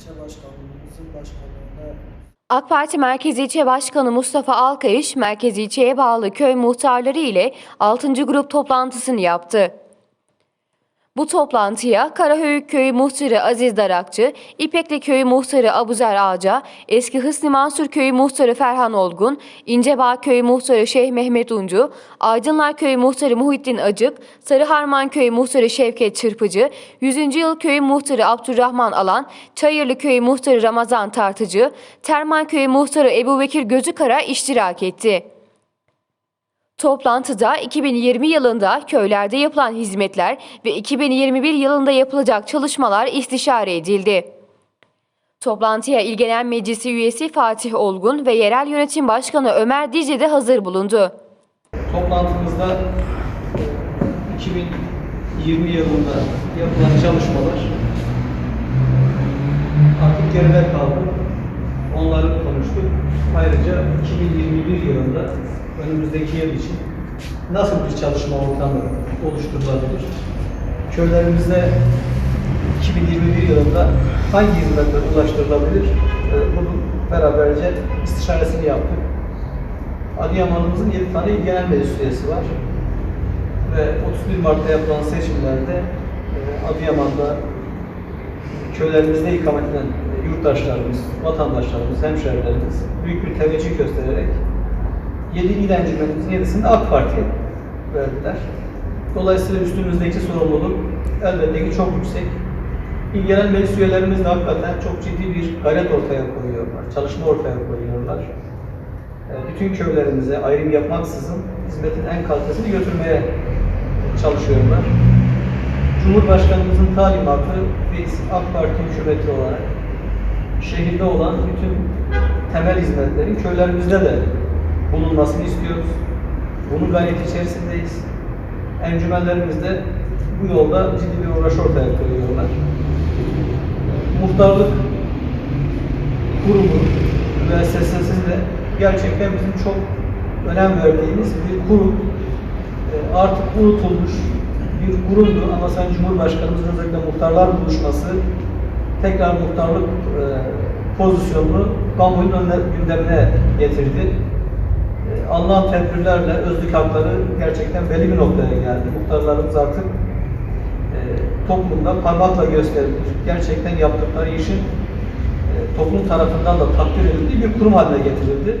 ilçe başkanlığımızın başkanlığına AK Parti Merkez İlçe Başkanı Mustafa Alkayış, Merkez İlçe'ye bağlı köy muhtarları ile 6. grup toplantısını yaptı. Bu toplantıya Karahöyük Köyü Muhtarı Aziz Darakçı, İpekli Köyü Muhtarı Abuzer Ağca, Eski Hısni Mansur Köyü Muhtarı Ferhan Olgun, İncebağ Köyü Muhtarı Şeyh Mehmet Uncu, Aydınlar Köyü Muhtarı Muhittin Acık, Sarıharman Köyü Muhtarı Şevket Çırpıcı, 100. Yıl Köyü Muhtarı Abdurrahman Alan, Çayırlı Köyü Muhtarı Ramazan Tartıcı, Terman Köyü Muhtarı Ebu Bekir Gözükara iştirak etti. Toplantıda 2020 yılında köylerde yapılan hizmetler ve 2021 yılında yapılacak çalışmalar istişare edildi. Toplantıya ilgilenen meclisi üyesi Fatih Olgun ve yerel yönetim başkanı Ömer Dicle de hazır bulundu. Toplantımızda 2020 yılında yapılan çalışmalar artık geride kaldı. Onları konuştuk. Ayrıca 2021 yılında önümüzdeki yıl için nasıl bir çalışma ortamı oluşturulabilir? Köylerimizde 2021 yılında hangi hizmetler ulaştırılabilir? Ee, Bunun beraberce istişaresini yaptık. Adıyaman'ımızın 7 tane il genel meclis üyesi var. Ve 31 Mart'ta yapılan seçimlerde e, Adıyaman'da köylerimizde ikamet eden yurttaşlarımız, vatandaşlarımız, hemşehrilerimiz büyük bir teveccüh göstererek 7 il encümenimizin 7'sini AK Parti'ye verdiler. Dolayısıyla üstümüzdeki sorumluluk elbette ki çok yüksek. İl genel meclis üyelerimiz de hakikaten çok ciddi bir gayret ortaya koyuyorlar, çalışma ortaya koyuyorlar. E, bütün köylerimize ayrım yapmaksızın hizmetin en kalitesini götürmeye çalışıyorlar. Cumhurbaşkanımızın talimatı biz AK Parti hükümeti olarak şehirde olan bütün temel hizmetlerin köylerimizde de bulunmasını istiyoruz. Bunun gayreti içerisindeyiz. Encümenlerimiz de bu yolda ciddi bir uğraş ortaya koyuyorlar. Muhtarlık kurumu ve SSS'si de gerçekten bizim çok önem verdiğimiz bir kurum. E, Artık unutulmuş bir kurumdu ama Sayın Cumhurbaşkanımızın özellikle muhtarlar buluşması tekrar muhtarlık e, pozisyonunu kamuoyunun önüne, gündemine getirdi. E, alınan tedbirlerle özlük hakları gerçekten belli bir noktaya geldi. Muhtarlarımız artık e, toplumda parmakla gösterilir. Gerçekten yaptıkları işin e, toplum tarafından da takdir edildiği bir kurum haline getirildi.